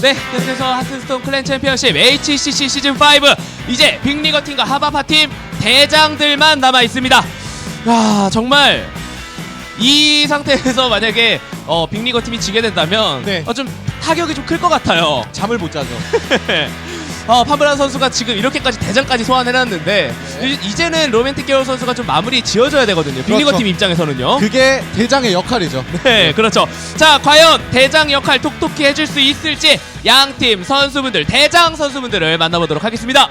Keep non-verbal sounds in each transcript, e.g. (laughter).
네, 계속해서 하트스톤 클랜 챔피언십 HCC 시즌 5 이제 빅리거 팀과 하바파 팀 대장들만 남아 있습니다. 야, 정말 이 상태에서 만약에 어, 빅리거 팀이 지게 된다면 네. 어, 좀 타격이 좀 클 것 같아요. 잠을 못 자죠. (laughs) 어, 파브라 선수가 지금 이렇게까지 대장까지 소환해놨는데 이- 이제는 로맨틱 계열 선수가 좀 마무리 지어줘야 되거든요. 빅리거 그렇죠. 팀 입장에서는요. 그게 대장의 역할이죠. (laughs) 네, 그렇죠. 자, 과연 대장 역할 톡톡히 해줄 수 있을지 양팀 선수분들, 대장 선수분들을 만나보도록 하겠습니다.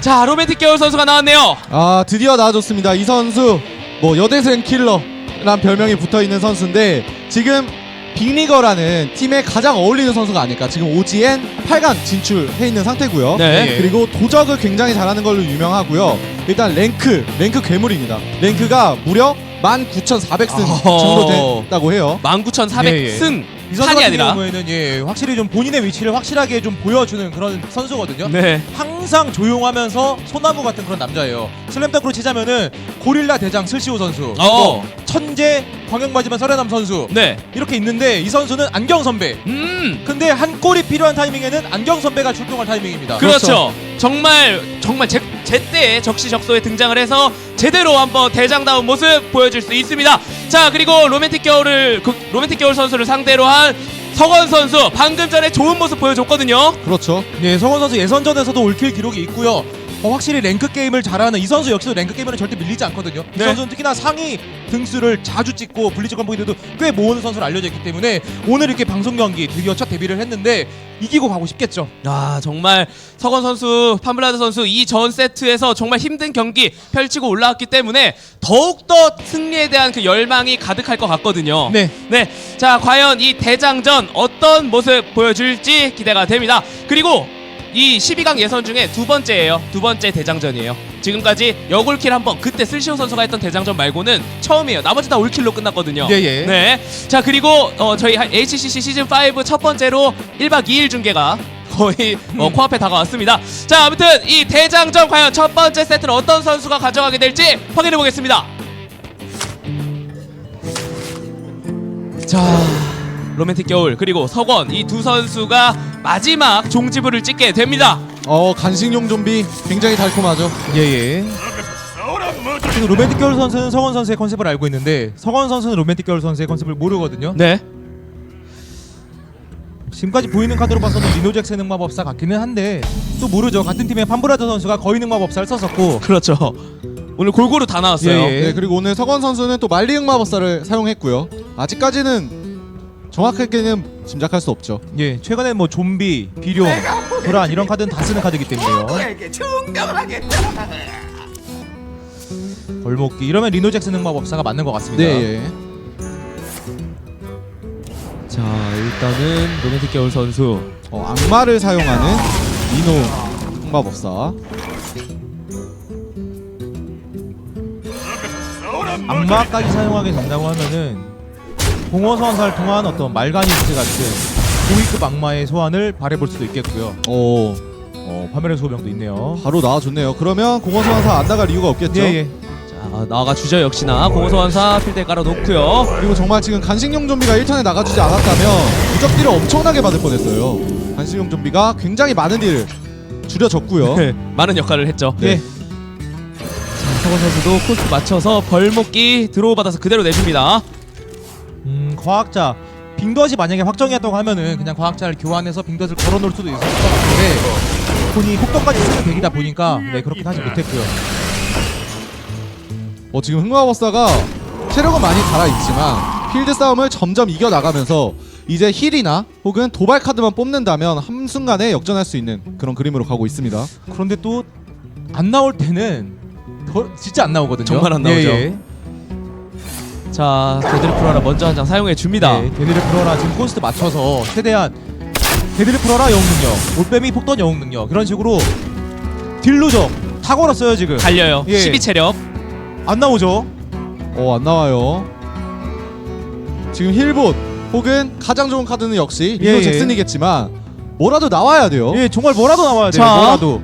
자, 로맨틱 계열 선수가 나왔네요. 아 드디어 나와줬습니다. 이 선수 뭐 여대생 킬러 란 별명이 붙어 있는 선수인데 지금 빅리거라는 팀에 가장 어울리는 선수가 아닐까. 지금 OGN 8강 진출해 있는 상태고요. 네. 그리고 도적을 굉장히 잘하는 걸로 유명하고요. 일단 랭크, 랭크 괴물입니다. 랭크가 무려 19,400승 정도 됐다고 해요. 19,400승 예, 예. 이 선수 판이 같은 아니라. 경우에는 예, 확실히 좀 본인의 위치를 확실하게 좀 보여주는 그런 선수거든요. 네. 항상 조용하면서 소나무 같은 그런 남자예요. 슬램덩크로 치자면은 고릴라 대장 슬시오 선수, 어. 천재 광역마지막 설해남 선수 네. 이렇게 있는데 이 선수는 안경 선배. 음. 근데 한 골이 필요한 타이밍에는 안경 선배가 출동할 타이밍입니다. 그렇죠. 정말 정말 제, 제때 적시적소에 등장을 해서 제대로 한번 대장다운 모습 보여줄 수 있습니다. 자 그리고 로맨틱 겨울을 그, 로맨틱 겨울 선수를 상대로 한 서건 선수 방금 전에 좋은 모습 보여줬거든요. 그렇죠. 예, 성원 선수 예선전에서도 올킬 기록이 있고요. 어, 확실히 랭크 게임을 잘하는 이 선수 역시도 랭크 게임에는 절대 밀리지 않거든요. 이 네. 선수는 특히나 상위 등수를 자주 찍고 블리츠 컴퍼니들도 꽤 모으는 선수로 알려져 있기 때문에 오늘 이렇게 방송 경기 드디어 첫 데뷔를 했는데 이기고 가고 싶겠죠. 아 정말 서건 선수, 판블라드 선수 이 전 세트에서 정말 힘든 경기 펼치고 올라왔기 때문에 더욱 더 승리에 대한 그 열망이 가득할 것 같거든요. 네. 네. 자, 과연 이 대장전 어떤 모습 보여줄지 기대가 됩니다. 그리고 이 12강 예선 중에 두 번째예요. 두 번째 대장전이에요. 지금까지 여골킬 한번 그때 슬시오 선수가 했던 대장전 말고는 처음이에요. 나머지 다 올킬로 끝났거든요. 예, 예. 네. 자, 그리고 어, 저희 HCC 시즌 5 첫 번째로 1박 2일 중계가 거의 어, 코앞에 다가왔습니다. 자, 아무튼 이 대장전 과연 첫 번째 세트는 어떤 선수가 가져가게 될지 확인해 보겠습니다. 자, 로맨틱 겨울 그리고 석원 이 두 선수가 마지막 종지부를 찍게 됩니다. 어 간식용 좀비 굉장히 달콤하죠. 예예. 지금 로맨틱 겨울 선수는 성원 선수의 컨셉을 알고 있는데 성원 선수는 로맨틱 겨울 선수의 컨셉을 모르거든요. 네. 지금까지 보이는 카드로 봐서는 리노잭스 능마법사 같기는 한데 또 모르죠. 같은 팀의 판브라드 선수가 거의 능마법사를 썼었고 그렇죠. 오늘 골고루 다 나왔어요. 예, 예. 네 그리고 오늘 석원 선수는 또 말리응 마법사를 사용했고요. 아직까지는 정확하게는 짐작할 수 없죠. 예 최근에 뭐 좀비, 비룡, 불안 이런 카드는 다 쓰는 카드이기 때문에요. 벌목기 이러면 리노잭스 능마법사가 맞는 것 같습니다. 네. 예. 자, 일단은 로맨틱 겨울 선수 어, 악마를 사용하는 미노 마법사. 악마까지 사용하게 된다고 하면은 공허선사를 통한 어떤 말가니스 같은 고위급 악마의 소환을 바래볼 수도 있겠고요. 오 어, 파멸의 소병도 있네요. 바로 나와줬네요. 그러면 공허소환사 안 나갈 이유가 없겠죠. 예, 예. 자, 나가 주저 역시나 공소환사 필대 깔아 놓고요. 그리고 정말 지금 간식용 좀비가 1턴에 나가주지 않았다면 무적 딜을 엄청나게 받을 뻔했어요. 간식용 좀비가 굉장히 많은 딜을 줄여줬고요. 네, 많은 역할을 했죠. 예. 자, 서건 선수도 코스 맞춰서 벌목기 드로우 받아서 그대로 내줍니다. 음, 과학자 빙덫이 만약에 확정이었다고 하면은 그냥 과학자를 교환해서 빙덫을 걸어놓을 수도 있을 것 같은데 본이 혹독까지 쓰는 덱이다 보니까 네 그렇게 하지 못했고요. 어, 지금 흑마법사가 체력은 많이 달아있지만 필드 싸움을 점점 이겨나가면서 이제 힐이나 혹은 도발 카드만 뽑는다면 한순간에 역전할 수 있는 그런 그림으로 가고 있습니다. 그런데 또 안 나올 때는 더, 진짜 안 나오거든요. 정말 안 나오죠. 예, 예. 자, 데드리 프로라 먼저 한 장 사용해 줍니다. 네, 데드리 프로라 지금 코스트 맞춰서 최대한 데드리 프로라 영웅 능력, 올빼미 폭던 영웅 능력 그런 식으로 딜루적 다 걸었어요 지금. 달려요. 예. 12 체력. 안 나오죠? 어, 안 나와요. 지금 힐봇 혹은 가장 좋은 카드는 역시 예, 리노 예. 잭슨이겠지만 뭐라도 나와야 돼요. 예, 정말 뭐라도 나와야 돼요. 자. 뭐라도.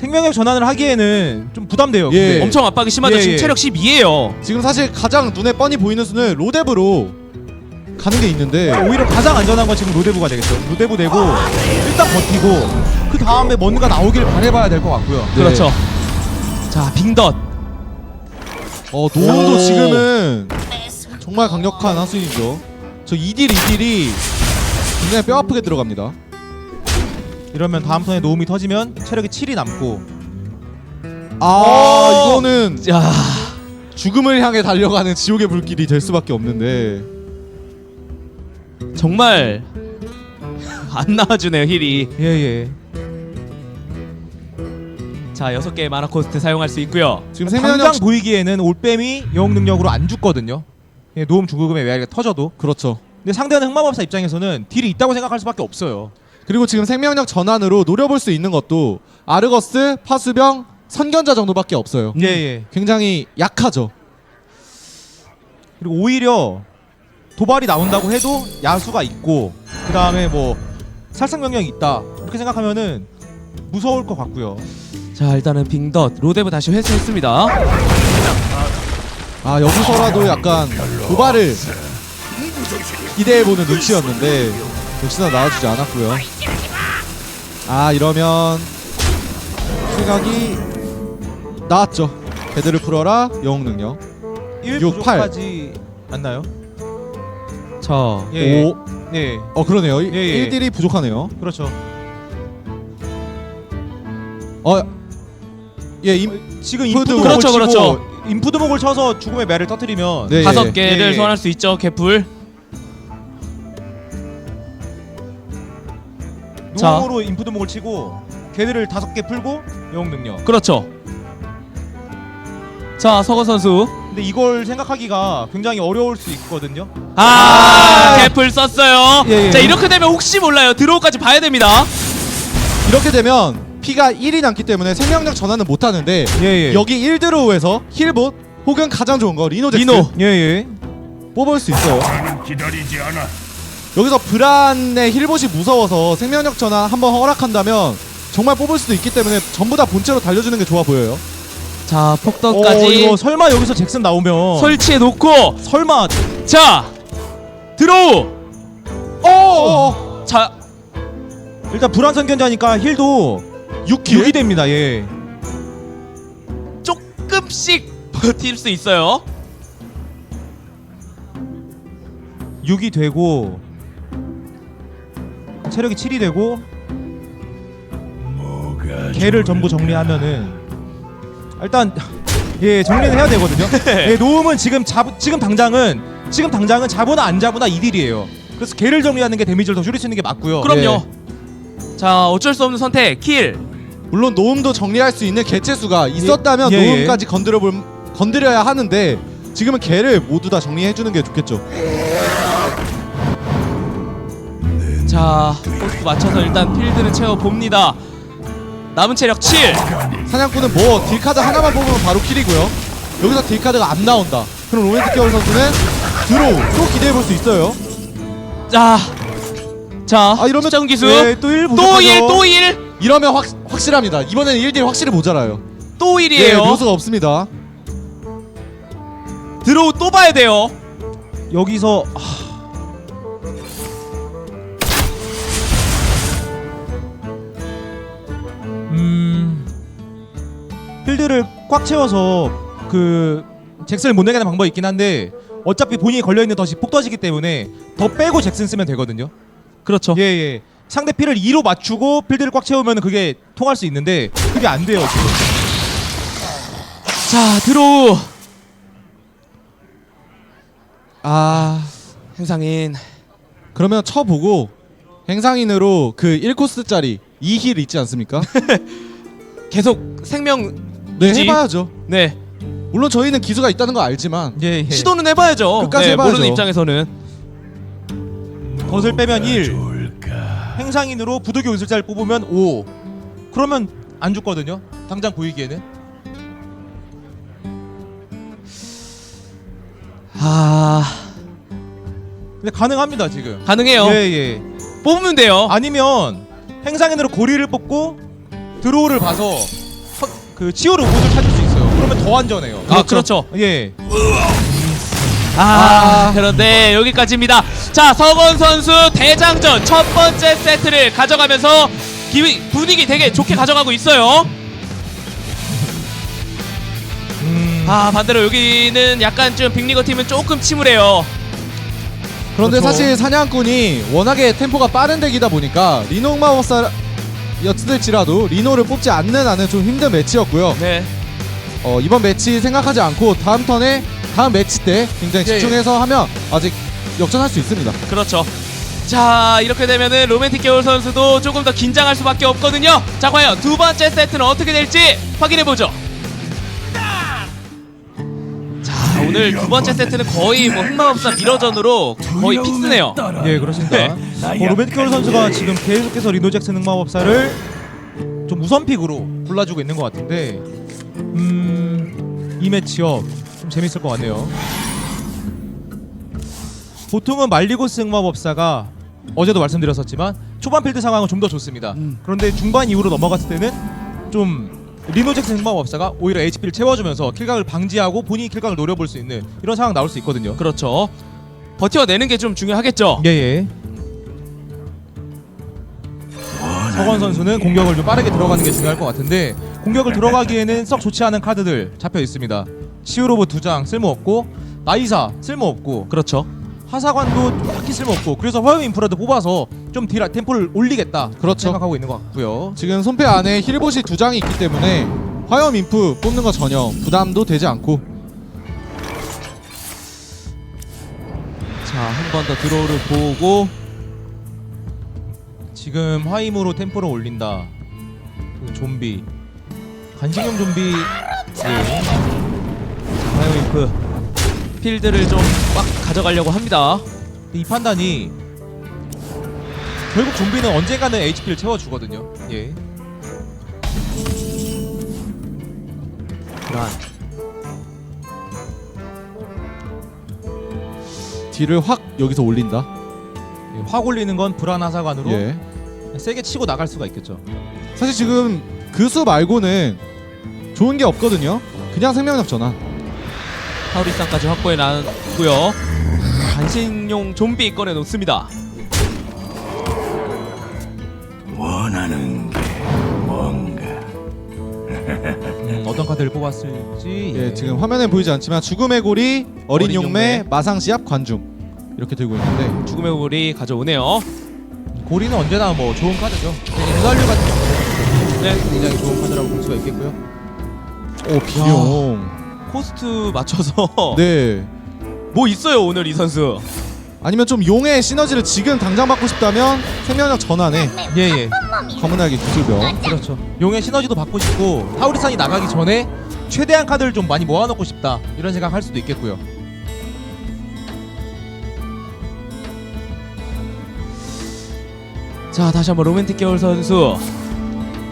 생명력 전환을 하기에는 좀 부담돼요. 예. 근데. 엄청 압박이 심하죠. 예, 지금 예. 체력 12예요. 지금 사실 가장 눈에 뻔히 보이는 수는 로데브로 가는 게 있는데 오히려 가장 안전한 건 지금 로데부가 되겠죠. 로데부 되고 일단 버티고 그 다음에 뭔가 나오길 바래봐야 될 것 같고요. 네. 그렇죠. 자, 빙덧. 어 노원도 오. 지금은 정말 강력한 하수인이죠. 저 이딜 이딜이 굉장히 뼈 아프게 들어갑니다. 이러면 다음 턴에 노움이 터지면 체력이 7이 남고 아 이거는 야, 죽음을 향해 달려가는 지옥의 불길이 될 수밖에 없는데 정말 안 나와주네요 힐이. 예예. 자, 여섯 개의 마나 코스트 사용할 수 있고요. 지금 당장 생명력 보이기에는 올빼미 영웅 능력으로 안 죽거든요. 예, 노움 죽음의 메아리가 터져도. 그렇죠. 근데 상대하는 흑마법사 입장에서는 딜이 있다고 생각할 수밖에 없어요. 그리고 지금 생명력 전환으로 노려볼 수 있는 것도 아르거스, 파수병, 선견자 정도밖에 없어요. 예 예. 굉장히 약하죠. 그리고 오히려 도발이 나온다고 해도 야수가 있고 그 다음에 뭐 살상 명령이 있다 이렇게 생각하면은 무서울 것 같고요. 자, 일단은 빙덧 로데브 다시 회수했습니다. 아 여기서라도 약간 도발을 기대해보는 눈치였는데 역시나 나와주지 않았고요. 아 이러면 생각이 나왔죠. 배드를 풀어라 영웅 능력. 1 육, 팔. 부족하지 않나요? 자, 예. 오. 예. 어 그러네요. 예, 예. 1딜이 부족하네요. 그렇죠. 어. 예, 임, 지금 인푸드 그렇죠, 그렇죠. 인푸드 목을 쳐서 죽음의 매를 터뜨리면 네. 다섯 예. 개를 예, 예. 소환할 수 있죠. 개풀. 자. 노으로 인푸드 목을 치고 걔들을 다섯 개 풀고 영웅 능력. 그렇죠. 자, 서거 선수. 근데 이걸 생각하기가 굉장히 어려울 수 있거든요. 아, 개풀 썼어요. 예, 예. 자, 이렇게 되면 혹시 몰라요. 드로우까지 봐야 됩니다. 이렇게 되면 피가 1이 남기 때문에 생명력 전환은 못 하는데 예 예. 여기 1드로우에서 힐봇 혹은 가장 좋은 거 리노 잭슨 리노. 예 예. 뽑을 수 있어요. 기다리지 않아. 여기서 브란의 힐봇이 무서워서 생명력 전환 한번 허락한다면 정말 뽑을 수도 있기 때문에 전부 다 본체로 달려주는 게 좋아 보여요. 자, 어, 폭덕까지 이거 설마 여기서 잭슨 나오면 설치해 놓고 설마 자, 드로우. 어. 자, 일단 불안 선견자니까 힐도 6킬? 6이 됩니다. 예. 조금씩 버틸 수 있어요. 6이 되고 체력이 7이 되고 개를 전부 정리하면은 일단 예 정리는 해야 되거든요. (laughs) 예 노움은 지금 잡 지금 당장은 지금 당장은 잡으나 안 잡으나 이딜이에요. 그래서 개를 정리하는 게 데미지를 더 줄일 수 있는 게 맞고요. 그럼요. 자, 어쩔 수 없는 선택. 킬. 물론 노움도 정리할 수 있는 개체 수가 있었다면 예, 예. 노움까지 건드려 볼 건드려야 하는데 지금은 개를 모두 다 정리해 주는 게 좋겠죠. 자, 코스트 맞춰서 일단 필드를 채워 봅니다. 남은 체력 7. 사냥꾼은 뭐 딜카드 하나만 뽑으면 바로 킬이고요. 여기서 딜카드가 안 나온다. 그럼 로맨틱 겨울 선수는 드로우 또 기대해 볼 수 있어요. 자. 자, 아, 이러면- 시장 기수. 예, 또1 또 1, 또 1. 이러면 확 확실합니다. 이번에는 1딜 확실히 모자라요. 또 예, 1이에요. 묘수가 없습니다. 드로우 또 봐야 돼요. 여기서 아, 필드를 꽉 채워서 그 잭슨을 못 내게 하는 방법이 있긴 한데 어차피 본인이 걸려 있는 덫이 폭 터지기 때문에 더 빼고 잭슨 쓰면 되거든요. 그렇죠. 예 예. 상대 피를 2로 맞추고 필드를 꽉 채우면 그게 통할 수 있는데 그게 안 돼요 지금. 자, 드로우. 아 행상인. 그러면 쳐보고 행상인으로 그 1코스짜리 2힐 있지 않습니까? (laughs) 계속 생명 네 유지. 해봐야죠. 네. 물론 저희는 기수가 있다는 거 알지만 예, 예. 시도는 해봐야죠. 끝까지 네, 해봐야죠. 모르는 입장에서는. 덫을 빼면 1 좋을까? 행상인으로 부득이 의술자를 뽑으면 5 그러면 안 죽거든요 당장 보이기에는 아, 근데 가능합니다 지금. 가능해요. 예예. 뽑으면 돼요. 아니면 행상인으로 고리를 뽑고 드로우를 봐서 서- 그 치오 로봇을 찾을 수 있어요. 그러면 더 안전해요. 아, 그렇죠. 예. 아, 그런데 여기까지입니다. 자, 서건 선수 대장전 첫 번째 세트를 가져가면서 기, 분위기 되게 좋게 가져가고 있어요. 음, 아, 반대로 여기는 약간 좀 빅리거 팀은 조금 침울해요. 그런데 그렇죠. 사실 사냥꾼이 워낙에 템포가 빠른 덱이다 보니까 리노 마법사 였을지라도 리노를 뽑지 않는 한은 좀 힘든 매치였고요. 네. 어, 이번 매치 생각하지 않고 다음 턴에 다음 매치 때 굉장히 예, 예. 집중해서 하면 아직 역전할 수 있습니다. 그렇죠. 자, 이렇게 되면은 로맨틱 겨울 선수도 조금 더 긴장할 수밖에 없거든요. 자, 과연 두 번째 세트는 어떻게 될지 확인해 보죠. 오늘 두 번째 세트는 거의 뭐 흑마법사 미러전으로 거의 픽스네요. 예 그렇습니다. 네. 뭐 로베트 큐얼 선수가 지금 계속해서 리노 잭슨 흑마법사를 좀 우선 픽으로 골라주고 있는 것 같은데 음이 매치업 좀 재밌을 것 같네요. 보통은 말리고스 흑마법사가 어제도 말씀드렸었지만 초반 필드 상황은 좀 더 좋습니다. 그런데 중반 이후로 넘어갔을 때는 좀 리노 잭슨 흑마법사가 오히려 HP를 채워주면서 킬각을 방지하고 본인이 킬각을 노려볼 수 있는 이런 상황 나올 수 있거든요. 그렇죠. 버텨내는 게 좀 중요하겠죠. 예예. 서건 선수는 공격을 좀 빠르게 들어가는 게 중요할 것 같은데 공격을 들어가기에는 썩 좋지 않은 카드들 잡혀 있습니다. 시우로브 두 장 쓸모없고 나이사 쓸모없고 그렇죠. 하사관도 딱히 쓸모없고 그래서 화염 인프라도 뽑아서 좀 딜, 템포를 올리겠다 그렇죠. 생각하고 있는 것 같고요. 지금 손패 안에 힐봇이 두 장이 있기 때문에 화염 인프 뽑는 거 전혀 부담도 되지 않고 자, 한 번 더 드로우를 보고 지금 화임으로 템포를 올린다. 그 좀비 간식용 좀비 예. 바이오인프 필드를 좀 꽉 가져가려고 합니다. 이 판단이 결국 좀비는 언젠가는 HP를 채워주거든요. 예. 불안. 딜을 확 여기서 올린다. 예, 확 올리는 건 불안 하사관으로 예. 세게 치고 나갈 수가 있겠죠. 사실 지금 그 수 말고는 좋은 게 없거든요. 그냥 생명력 전환. 타우리상까지 확보해 놨고요. 간식용 좀비 꺼내 놓습니다. 원하는 게 뭔가 음, 어떤 카드를 뽑았을지 예, 지금 화면에 보이지 않지만 죽음의 고리, 어린 어린 용매, 용매. 마상시합, 관중 이렇게 들고 있는데 죽음의 골이 가져오네요. 고리는 언제나 뭐 좋은 카드죠. 인살류 같은 경우는 네. 굉장히 좋은 카드라고 볼 수가 있겠고요. 오 비룡. 코스트 맞춰서 (laughs) 네. 뭐 있어요 오늘 이 선수. 아니면 좀 용의 시너지를 지금 당장 받고 싶다면 생명력 전환에 예예. 검은 날개 기술병. 그렇죠. 용의 시너지도 받고 싶고 타우리산이 나가기 전에 최대한 카드를 좀 많이 모아놓고 싶다 이런 생각 할 수도 있겠고요. 자 다시 한번 로맨틱 겨울 선수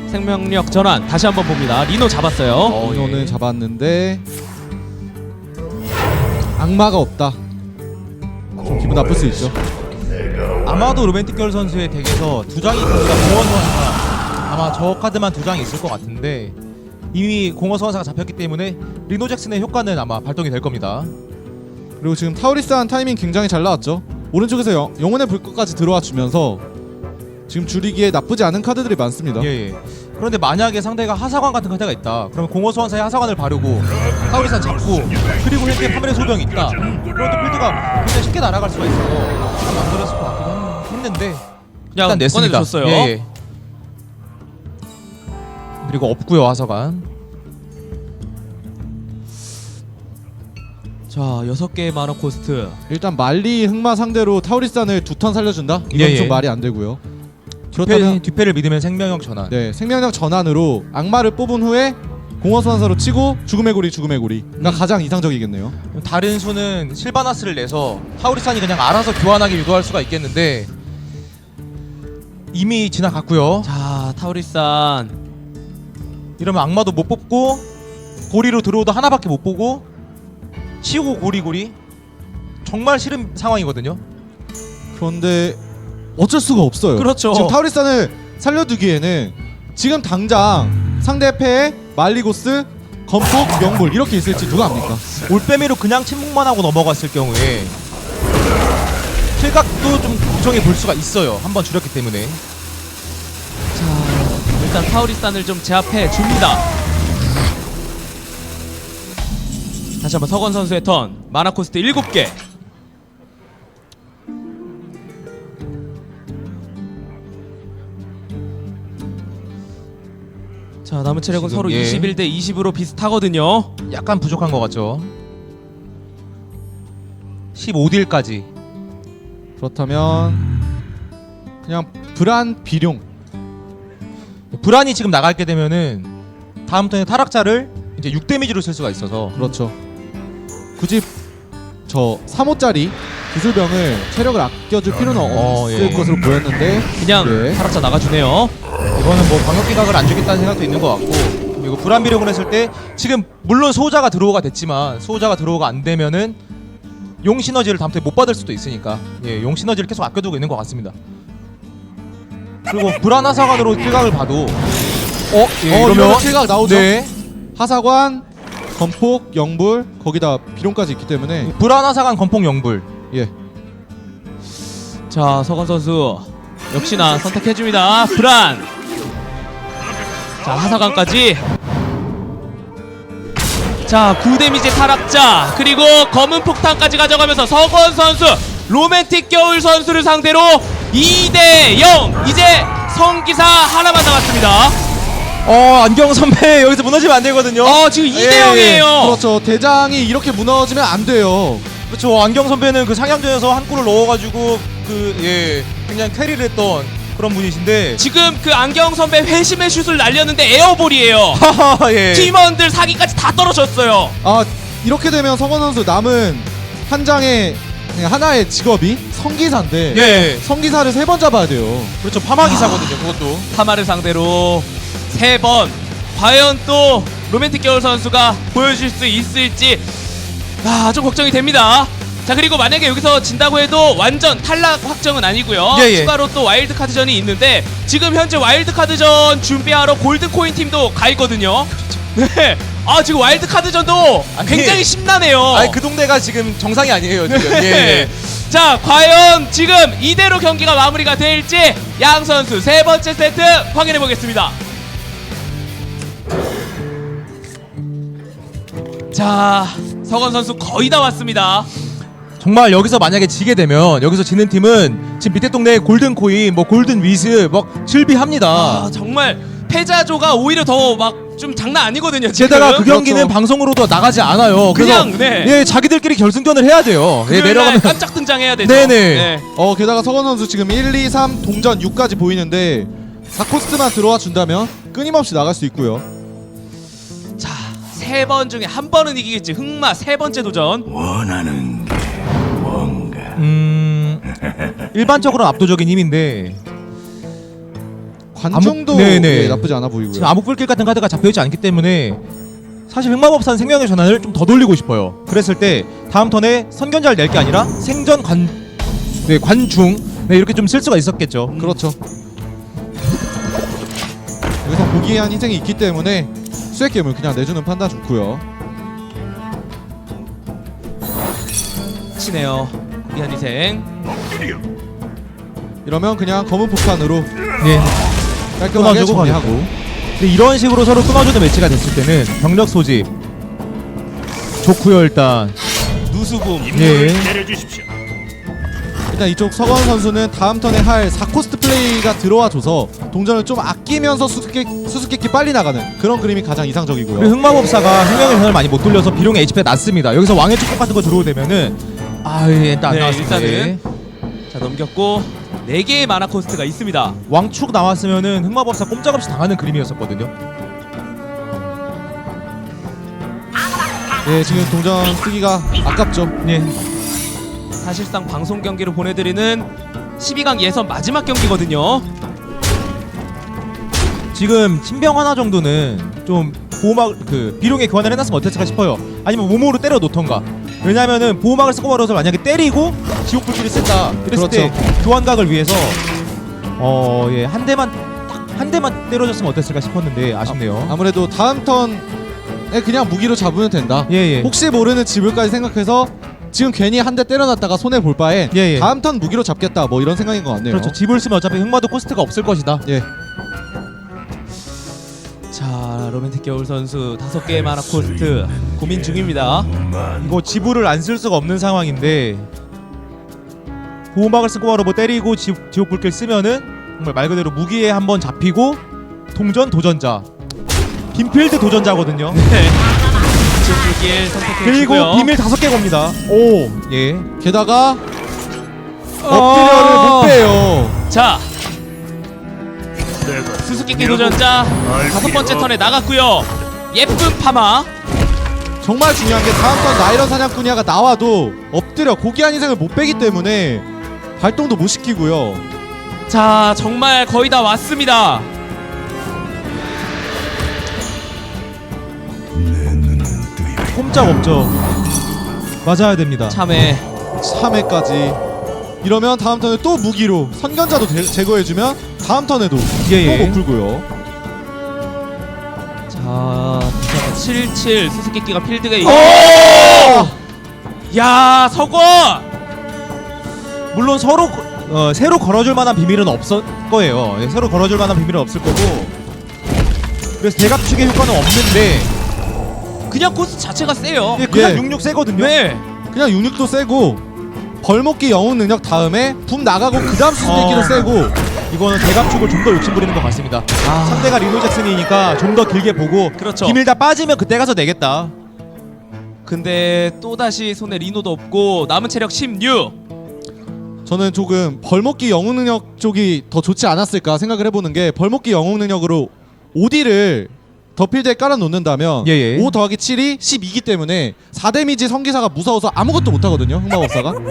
생명력 전환 다시 한번 봅니다. 리노 잡았어요. 어, 리노는 예. 잡았는데 악마가 없다. 좀 기분 나쁠 수 있죠. 아마도 걸 선수의 덱에서 두 장이 있으니까 공허 소환사 아마 저 카드만 두 장이 있을 것 같은데 이미 공허 소환사가 잡혔기 때문에 리노 잭슨의 효과는 아마 발동이 될 겁니다. 그리고 지금 타우리스 한 타이밍 굉장히 잘 나왔죠. 오른쪽에서 영, 영혼의 불꽃까지 들어와 주면서 지금 줄이기에 나쁘지 않은 카드들이 많습니다. 예, 예. 그런데 만약에 상대가 하사관 같은 카드가 있다. 그러면 공허 소환사에 하사관을 바르고 타우리산 잡고 그리고 현재 파멸의 소병이 있다. 또 필드가 굉장히 쉽게 날아갈 수가 있어서 만들었을 것 같기도 했- 했는데 그냥 일단 냈습니다. 꺼내줬어요. 예, 예. 그리고 없고요 하사관. 자 여섯 개의 만화 코스트. 일단 말리 흑마 상대로 타우리산을 두 턴 살려준다? 이건 예, 예. 좀 말이 안 되고요. 뒷패, 그렇다면 뒷패를 믿으면 생명력 전환. 네 생명력 전환으로 악마를 뽑은 후에 공허 소환사로 치고 죽음의 고리 죽음의 고리가 가장 이상적이겠네요. 다른 수는 실바나스를 내서 타우리산이 그냥 알아서 교환하게 유도할 수가 있겠는데 이미 지나갔고요. 자 타우리산 이러면 악마도 못 뽑고 고리로 들어오도 하나밖에 못 보고 치우고 고리고리 정말 싫은 상황이거든요. 그런데 어쩔 수가 없어요. 그렇죠. 지금 타우리산을 살려두기에는 지금 당장 상대 패에 말리고스, 건폭, 영불 이렇게 있을지 누가 압니까? 올빼미로 그냥 침묵만 하고 넘어갔을 경우에 실각도 좀 구성해 볼 수가 있어요. 한번 줄였기 때문에. 자, 일단 타우리산을 좀 제압해 줍니다. 다시 한번 서건 선수의 턴. 마나 코스트 7개. 자, 남은 체력은 지금, 서로 예. 21대 20으로 비슷하거든요. 약간 부족한 것 같죠. 15딜까지. 그렇다면 그냥 불안 비룡 불안이 지금 나갈게 되면은 다음 턴에 타락자를 이제 6 데미지로 쓸 수가 있어서 그렇죠. 굳이 저 3호짜리 기술병을 체력을 아껴줄 필요는 어, 없을 예. 것으로 보였는데 그냥 네. 타락자 나가주네요. 이거는 뭐 방역 기각을 안 주겠다는 생각도 있는 것 같고 그리고 불안 비력을 했을 때 지금 물론 소호자가 들어오가 됐지만 소호자가 들어오가 안 되면은 용 시너지를 다음 못 받을 수도 있으니까 예, 용 시너지를 계속 아껴두고 있는 것 같습니다. 그리고 불안 하사관으로 킬각을 봐도 어, 예, 어, 이러면 킬각 나오죠. 네. 하사관, 건폭, 영불 거기다 비룡까지 있기 때문에 불안 하사관 건폭 영불 예. 자 서건 선수 역시나 선택해줍니다. 브란 자 하사관까지. 자 9데미지 타락자 그리고 검은 폭탄까지 가져가면서 서건 선수 로맨틱 겨울 선수를 상대로 2대 0 이제 성기사 하나만 남았습니다. 어 안경 선배 (laughs) 여기서 무너지면 안 되거든요. 어 지금 2대0이에요. 그렇죠. 대장이 이렇게 무너지면 안 돼요 그렇죠. 안경 선배는 그 상향전에서 한 골을 넣어가지고 그예 굉장히 캐리를 했던 그런 분이신데 지금 그 안경 선배 회심의 슛을 날렸는데 에어볼이에요 (laughs) 하하 예. 팀원들 사기까지 다 떨어졌어요 아 이렇게 되면 서건 선수 남은 한 장의 그냥 하나의 직업이 성기사인데 예. 성기사를 세 번 잡아야 돼요 그렇죠. 파마 기사거든요. 그것도. 파마를 상대로 세 번 과연 또 로맨틱 겨울 선수가 보여줄 수 있을지 아, 좀 걱정이 됩니다. 자 그리고 만약에 여기서 진다고 해도 완전 탈락 확정은 아니고요. 예, 예. 추가로 또 와일드 카드전이 있는데 지금 현재 와일드 카드전 준비하러 골든 코인 팀도 가 있거든요. 네. 아 지금 와일드 카드전도 아니, 굉장히 심란해요. 아니 그 동네가 지금 정상이 아니에요. 지금. 네. 예. 자 과연 지금 이대로 경기가 마무리가 될지 양 선수 세 번째 세트 확인해 보겠습니다. 자 서건 선수 거의 다 왔습니다. 정말 여기서 만약에 지게 되면 여기서 지는 팀은 지금 밑에 동네에 골든 코인, 뭐 골든 위스, 뭐 즐비합니다. 아 정말 패자조가 오히려 더 막 좀 장난 아니거든요. 지금. 게다가 그 경기는 그렇죠. 방송으로도 나가지 않아요. 그래서 그냥, 네. 예 자기들끼리 결승전을 해야 돼요. 예 금요일 날 내려가면 깜짝 등장해야 되죠. 네네. 어 게다가 서건 선수 지금 1, 2, 3 동전 6까지 보이는데 4코스트만 들어와 준다면 끊임없이 나갈 수 있고요 자 세 번 중에 한 번은 이기겠지. 흑마 세 번째 도전. 원하는 게 뭔가 음 (laughs) 일반적으로 는 압도적인 힘인데 관중도 아무- 네네. 예, 나쁘지 않아 보이고요 지금 암흑불길 같은 카드가 잡혀있지 않기 때문에 사실 흑마법사는 생명의 전환을 좀 더 돌리고 싶어요. 그랬을 때 다음 턴에 선견자를 낼 게 아니라 생전 관, 네, 관중 네, 이렇게 좀 쓸 수가 있었겠죠. 그렇죠 여기서 고귀한 희생이 있기 때문에 수액 괴물 그냥 내주는 판단 좋고요 치네요. 미한 희생. 이러면 그냥 검은 폭탄으로 네. 깔끔하게 끊어주고 정리하고 근데 이런 식으로 서로 끊어주는 매치가 됐을 때는 병력 소집 좋고요 일단. 누수붐. 예. 일단 이쪽 서건 선수는 다음 턴에 할 4코스트 플레이가 들어와줘서 동전을 좀 아끼면서 수수께끼, 수수께끼 빨리 나가는 그런 그림이 가장 이상적이고요 흑마법사가 생명의 전환을 많이 못 돌려서 비룡의 HP가 낮습니다. 여기서 왕의 축복 같은 거 들어오되면은 아 예, 일단 안 네, 나왔습니다. 일단은 예. 자 넘겼고 네 개의 마나 코스트가 있습니다. 왕축 나왔으면은 흑마법사 꼼짝없이 당하는 그림이었었거든요. 예 지금 동전 쓰기가 아깝죠 예. 사실상 방송 경기로 보내드리는 12강 예선 마지막 경기거든요. 지금 신병 하나 정도는 좀 보호막 그 비룡에 교환을 해놨으면 어땠을까 싶어요. 아니면 몸으로 때려 놓던가. 왜냐면은 보호막을 쓰고 말아서 만약에 때리고 지옥 불길을 쓴다 그랬을 때 그렇죠. 교환각을 위해서 어예 한 대만 딱 한 대만 때려줬으면 어땠을까 싶었는데 아쉽네요. 아무래도 다음 턴에 그냥 무기로 잡으면 된다. 예예. 혹시 모르는 지불까지 생각해서 지금 괜히 한 대 때려놨다가 손해 볼 바에 예, 예. 다음 턴 무기로 잡겠다 뭐 이런 생각인 것 같네요. 그렇죠. 집을 쓰면 어차피 흑마도 코스트가 없을 것이다. 예. 자 로맨틱 겨울 선수 다섯 개의 마나 코스트 고민 중입니다. 이거 지불을 안 쓸 수가 없는 상황인데 보호막을 쓰고 바로 뭐 때리고 지, 지옥 불길 쓰면은 정말 말 그대로 무기에 한번 잡히고 동전 도전자 빈필드 도전자거든요. 네. 지옥 불길 선택해 그리고. 비밀 다섯 개 겁니다. 오 예. 게다가 어. 엎드려를 못 빼요. 자 수수께끼 도전자 다섯 번째 턴에 나갔고요. 예쁜 파마 정말 중요한 게 다음 턴 나이런 사냥꾼이야가 나와도 엎드려 고기 한 이상을 못 빼기 때문에 발동도 못 시키고요. 자 정말 거의 다 왔습니다. 꼼짝 없죠. 맞아야 됩니다. 참에 3회까지 이러면 다음 턴에 또 무기로 선견자도 제, 제거해주면 다음 턴에도 예, 예. 또못 풀고요. 자 77 수수께끼가 필드가 있. 오! 야 서건 물론 서로 어, 새로 걸어줄 만한 비밀은 없을 거예요. 예, 새로 걸어줄 만한 비밀은 없을 거고. 그래서 대각 축의 효과는 없는데 그냥 코스 자체가 세요. 예, 그냥 예. 66 세거든요. 네. 그냥 육육도 세고 벌목기 영웅 능력 다음에 붐 나가고 그 다음 수수께끼도 어. 세고 이거는 대각축을 좀 더 욕심부리는 것 같습니다. 상대가 리노 잭슨이니까 좀 더 길게 보고 그렇죠. 비밀 다 빠지면 그때 가서 내겠다. 근데 또 다시 손에 리노도 없고 남은 체력 16. 저는 조금 벌목기 영웅 능력 쪽이 더 좋지 않았을까 생각을 해보는 게 벌목기 영웅 능력으로 5D를 더 필드에 깔아놓는다면 예, 예. 5 더하기 7이 12기 때문에 4데미지 성기사가 무서워서 아무것도 못하거든요 흑마법사가 싸움을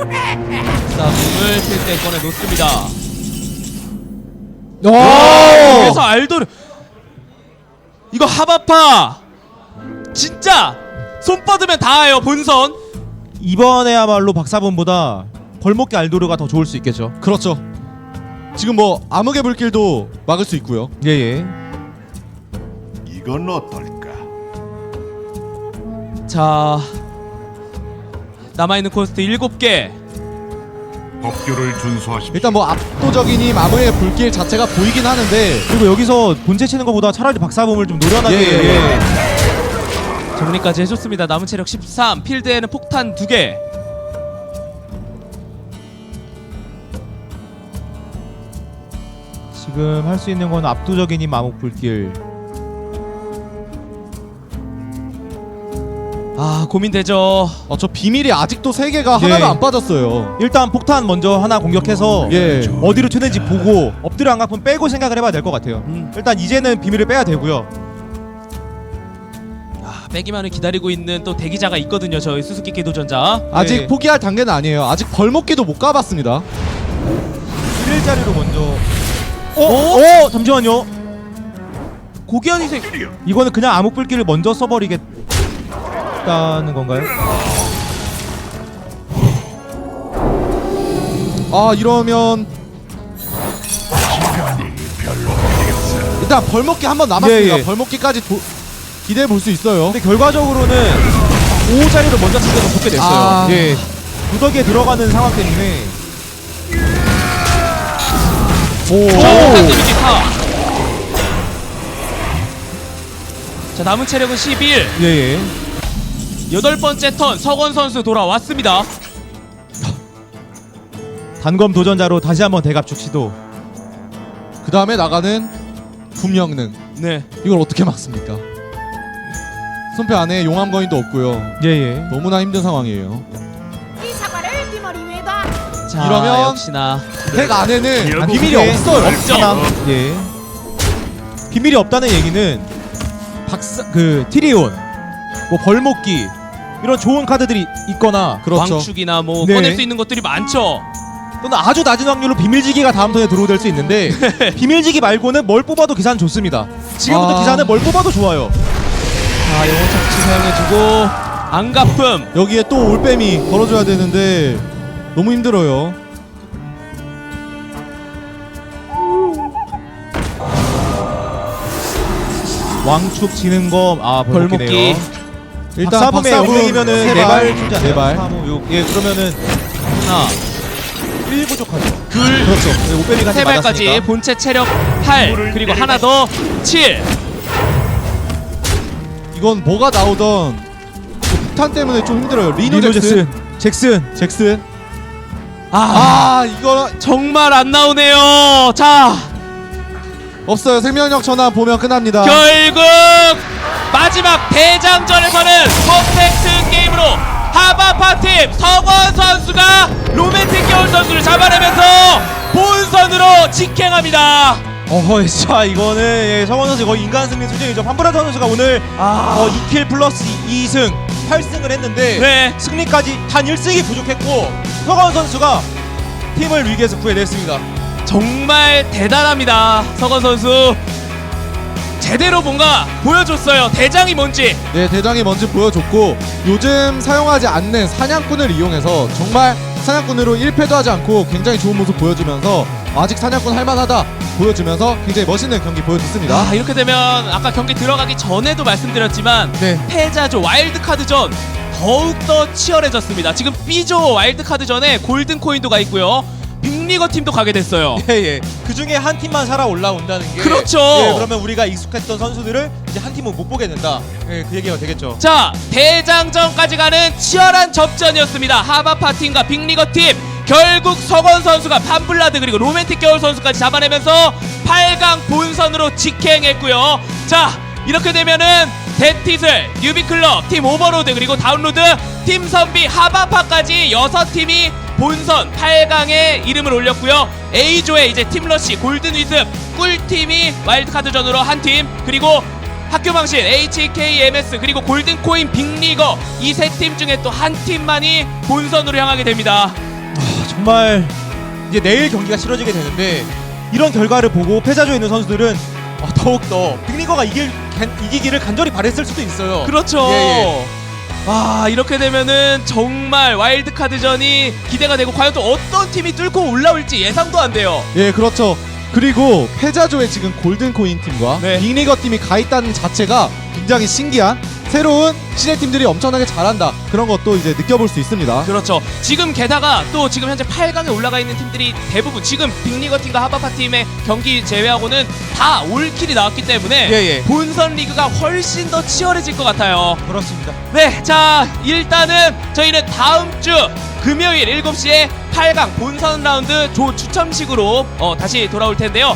필드에 꺼내 놓습니다. 오! 그래서 알도르 이거 하바파 진짜 손 뻗으면 다예요 본선. 이번에야말로 박사본보다 벌목기 알도르가 더 좋을 수 있겠죠. 그렇죠 지금 뭐 암흑의 불길도 막을 수 있고요 예예. 이건 어떨까 자 남아 있는 코스트 7개. 법규를 준수하십시오 일단 뭐 압도적인 이 암흑의 불길 자체가 보이긴 하는데 그리고 여기서 본체 치는 것보다 차라리 박사본을 좀 노련하게 예, 예, 예. 정리까지 해줬습니다. 남은 체력 13. 필드에는 폭탄 2개. 지금 할 수 있는 건 압도적인 이 마목 불길. 고민되죠. 어, 저 비밀이 아직도 3개가 예. 하나도 안 빠졌어요 일단 폭탄 먼저 하나 공격해서 예. 어디로 튀는지 보고 엎드려 안 갚으면 빼고 생각을 해봐야 될 것 같아요. 음. 일단 이제는 비밀을 빼야 되고요. 아, 빼기만을 기다리고 있는 또 대기자가 있거든요. 저희 수수께끼 도전자. 아직 예. 포기할 단계는 아니에요 아직 벌목기도 못 가봤습니다 일일 자리로 먼저. 어? 어? 어? 잠시만요. 고귀한 희생. 이거는 그냥 암흑 불길을 먼저 써버리겠 다는 건가요? 아 이러면 일단 벌목기 한 번 남았습니다. 예, 예. 벌목기까지 도- 기대해 볼 수 있어요. 근데 결과적으로는 5 자리를 먼저 치게서 좋게 됐어요. 아. 예. 구덕에 들어가는 상황 때문에 자, 데미지 4. 자, 남은 체력은 11. 예 예. 여덟 번째 턴 서건 선수 돌아왔습니다. 단검 도전자로 다시 한번 대갑축 시도. 그 다음에 나가는 분명능. 네. 이걸 어떻게 막습니까? 손패 안에 용암 거인도 없고요. 예예. 너무나 힘든 상황이에요. 이 사과를 네 머리 위에다 자, 이러면- 역시나 덱 안에는 아, 비밀이 그게 없어요. 없죠. 예. 비밀이 없다는 얘기는 박사 그 티리온, 뭐 벌목기 이런 좋은 카드들이 있거나 그렇죠. 왕축이나 뭐 네. 꺼낼 수 있는 것들이 많죠. 또는 아주 낮은 확률로 비밀지기가 다음 턴에 들어오될 수 있는데 (laughs) 비밀지기 말고는 뭘 뽑아도 기사는 좋습니다. 지금부터 아. 기사는 뭘 뽑아도 좋아요. 자, 영혼 착취 사용해주고 안가품 여기에 또 올빼미 걸어줘야 되는데 너무 힘들어요. 왕축 지는 거아 벌목기. 벌목기네요. 일단 박사범의 박사범 영역이면은 세네 발, 발 주지 않나요? 네 발. 3, 5, 6. 예, 그러면은 하나 1 부족하죠. 둘 그렇죠. 네, 오베리가 세 발까지 본체 체력 8 그리고 하나 더 7. 이건 뭐가 나오던 그 폭탄 때문에 좀 힘들어요. 리노, 리노 잭슨. 잭슨. 잭슨. 잭슨. 아, 아 이거 정말 안 나오네요. 자, 없어요. 생명력 전환 보면 끝납니다. 결국 마지막 대장전에서는 퍼펙트 게임으로 하바파팀 서건 선수가 로맨틱 겨울 선수를 잡아내면서 본선으로 직행합니다. 어허, (laughs) 진짜 이거는 예, 성원 선수 거의 인간 승리 수준이죠. 판브라 선수가 오늘 어, 2킬 플러스 2승 8승을 했는데 네. 승리까지 단 1승이 부족했고 서건 선수가 팀을 위기에서 구해냈습니다. 정말 대단합니다. 서건 선수 제대로 뭔가 보여줬어요. 대장이 뭔지. 네, 대장이 먼저 보여줬고 요즘 사용하지 않는 사냥꾼을 이용해서 정말 사냥꾼으로 1패도 하지 않고 굉장히 좋은 모습 보여주면서 아직 사냥꾼 할만하다 보여주면서 굉장히 멋있는 경기 보여줬습니다. 아, 이렇게 되면 아까 경기 들어가기 전에도 말씀드렸지만 네. 패자조 와일드카드전 더욱더 치열해졌습니다. 지금 B조 와일드카드전에 골든 코인도 가 있고요. 빅리거 팀도 가게 됐어요. (laughs) 예, 예. 그 중에 한 팀만 살아 올라온다는 게 그렇죠. 예, 그러면 우리가 익숙했던 선수들을 이제 한 팀은 못 보게 된다. 예, 그 얘기가 되겠죠. 자 대장전까지 가는 치열한 접전이었습니다 하바파 팀과 빅리거 팀 결국 석원 선수가 판블라드 그리고 로맨틱 겨울 선수까지 잡아내면서 8강 본선으로 직행했고요 자 이렇게 되면은 데티슬, 뉴비클럽, 팀 오버로드 그리고 다운로드, 팀 선비 하바파까지 6팀이 본선 8강에 이름을 올렸고요 A조에 이제 팀러시, 골든위습, 꿀팀이 와일드카드전으로 한 팀 그리고 학교방신, HKMS 그리고 골든코인 빅리거 이 세 팀 중에 또 한 팀만이 본선으로 향하게 됩니다. 아, 정말 이제 내일 경기가 치러지게 되는데 이런 결과를 보고 패자조에 있는 선수들은 어, 더욱더 빅리거가 이길, 간- 이기기를 간절히 바랬을 수도 있어요. 그렇죠. 예, 예. 아 이렇게 되면은 정말 와일드카드전이 기대가 되고 과연 또 어떤 팀이 뚫고 올라올지 예상도 안 돼요. 예, 그렇죠. 그리고 패자조에 지금 골든코인 팀과 네. 빅리거 팀이 가 있다는 자체가 굉장히 신기한 새로운 시대 팀들이 엄청나게 잘한다 그런 것도 이제 느껴볼 수 있습니다. 그렇죠. 지금 게다가 또 지금 현재 8강에 올라가 있는 팀들이 대부분 지금 빅리거 팀과 하바파 팀의 경기 제외하고는 다 올킬이 나왔기 때문에 예, 예. 본선 리그가 훨씬 더 치열해질 것 같아요. 그렇습니다. 네, 자 일단은 저희는 다음 주 금요일 7시에 8강 본선 라운드 조 추첨식으로 어, 다시 돌아올 텐데요.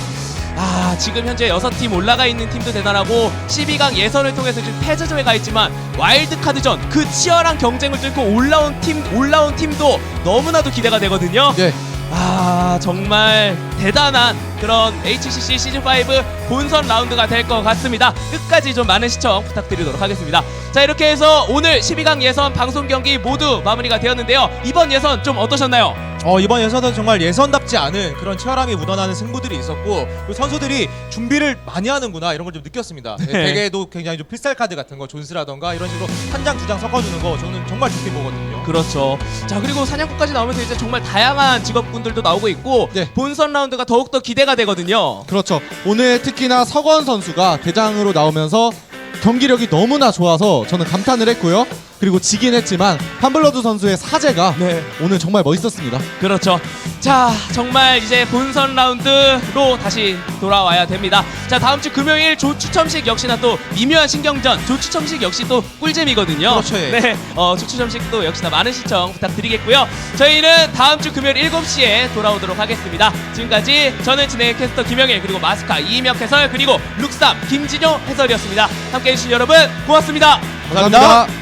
아 지금 현재 6팀 올라가 있는 팀도 대단하고 12강 예선을 통해서 지금 패자조에 가 있지만 와일드카드전 그 치열한 경쟁을 뚫고 올라온 팀 올라온 팀도 너무나도 기대가 되거든요. 네. 아 정말 대단한 그런 HCC 시즌 5 본선 라운드가 될 것 같습니다. 끝까지 좀 많은 시청 부탁드리도록 하겠습니다. 자 이렇게 해서 오늘 12강 예선 방송 경기 모두 마무리가 되었는데요. 이번 예선 좀 어떠셨나요? 어, 이번 예선은 정말 예선답지 않은 그런 치열함이 묻어나는 승부들이 있었고 그 선수들이 준비를 많이 하는구나 이런 걸 좀 느꼈습니다. 예, 네. 대개도 굉장히 좀 필살 카드 같은 거 존스라던가 이런 식으로 한 장 두 장 섞어주는 거 저는 정말 좋게 보거든요. 그렇죠. 자 그리고 사냥꾼까지 나오면서 이제 정말 다양한 직업군들도 나오고 있고 네. 본선 라운드가 더욱더 기대가 되거든요. 그렇죠. 오늘 특히나 석원 선수가 대장으로 나오면서 경기력이 너무나 좋아서 저는 감탄을 했고요. 그리고 지긴 했지만 판블러드 선수의 사제가 네. 오늘 정말 멋있었습니다. 그렇죠. 자, 정말 이제 본선 라운드로 다시 돌아와야 됩니다. 자, 다음 주 금요일 조 추첨식 역시나 또 미묘한 신경전. 조 추첨식 역시 또 꿀잼이거든요. 그렇죠, 예. 네, 어, 조 추첨식도 역시나 많은 시청 부탁드리겠고요. 저희는 다음 주 금요일 7시에 돌아오도록 하겠습니다. 지금까지 저는 진행의 캐스터 김영일 그리고 마스카 이명 해설 그리고 룩삼 김진용 해설이었습니다. 함께 해 주신 여러분 고맙습니다. 감사합니다.